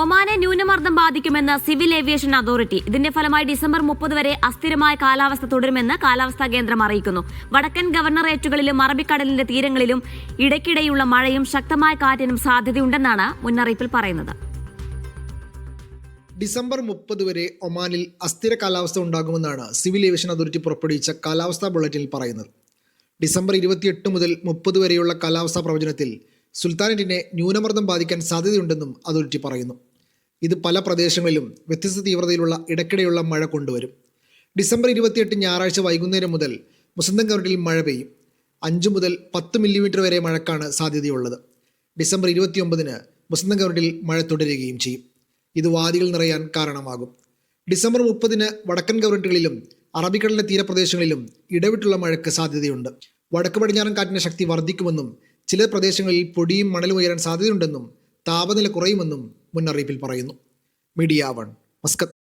ഒമാനെ ന്യൂനമർദ്ദം ബാധിക്കുമെന്ന് civil aviation authority. ഇതിന്റെ ഫലമായി ഡിസംബർ മുപ്പത് വരെ അസ്ഥിരമായ കാലാവസ്ഥ തുടരുമെന്ന് കാലാവസ്ഥാ കേന്ദ്രം അറിയിക്കുന്നു. വടക്കൻ ഗവർണറേറ്റുകളിലും അറബിക്കടലിന്റെ തീരങ്ങളിലും ഇടയ്ക്കിടെയുള്ള മഴയും ശക്തമായ കാറ്റിനും സാധ്യതയുണ്ടെന്നാണ് മുന്നറിയിപ്പിൽ പറയുന്നത്. ഡിസംബർ മുപ്പത് വരെ ഒമാനിൽ അസ്ഥിര കാലാവസ്ഥ ഉണ്ടാകുമെന്നാണ് സിവിൽ ഏവിയേഷൻ അതോറിറ്റി പുറപ്പെടുവിച്ച കാലാവസ്ഥാ ബുള്ളറ്റിനിൽ പറയുന്നത്. ഡിസംബർ ഇരുപത്തിയെട്ട് മുതൽ മുപ്പത് വരെയുള്ള കാലാവസ്ഥാ പ്രവചനത്തിൽ സുൽത്താനറ്റിനെ ന്യൂനമർദ്ദം ബാധിക്കാൻ സാധ്യതയുണ്ടെന്നും അതോറിറ്റി പറയുന്നു. ഇത് പല പ്രദേശങ്ങളിലും വ്യത്യസ്ത തീവ്രതയിലുള്ള ഇടയ്ക്കിടെയുള്ള മഴ കൊണ്ടുവരും. ഡിസംബർ ഇരുപത്തിയെട്ട് ഞായറാഴ്ച വൈകുന്നേരം മുതൽ മുസന്തം കവറിൽ മഴ പെയ്യും. അഞ്ച് മുതൽ പത്ത് മില്ലിമീറ്റർ വരെ മഴക്കാണ് സാധ്യതയുള്ളത്. ഡിസംബർ ഇരുപത്തിയൊമ്പതിന് മുസന്തം കവറിൽ മഴ തുടരുകയും ചെയ്യും. ഇത് വാദികൾ നിറയാൻ കാരണമാകും. ഡിസംബർ മുപ്പതിന് വടക്കൻ ഗവൺമെന്റുകളിലും അറബിക്കടലിന്റെ തീരപ്രദേശങ്ങളിലും ഇടവിട്ടുള്ള മഴയ്ക്ക് സാധ്യതയുണ്ട്. വടക്ക് പടിഞ്ഞാറൻ കാറ്റിന്റെ ശക്തി വർദ്ധിക്കുമെന്നും ചില പ്രദേശങ്ങളിൽ പൊടിയും മണലും ഉയരാൻ സാധ്യതയുണ്ടെന്നും താപനില കുറയുമെന്നും മുന്നറിയിപ്പിൽ പറയുന്നു. Media one. മസ്കത്ത്.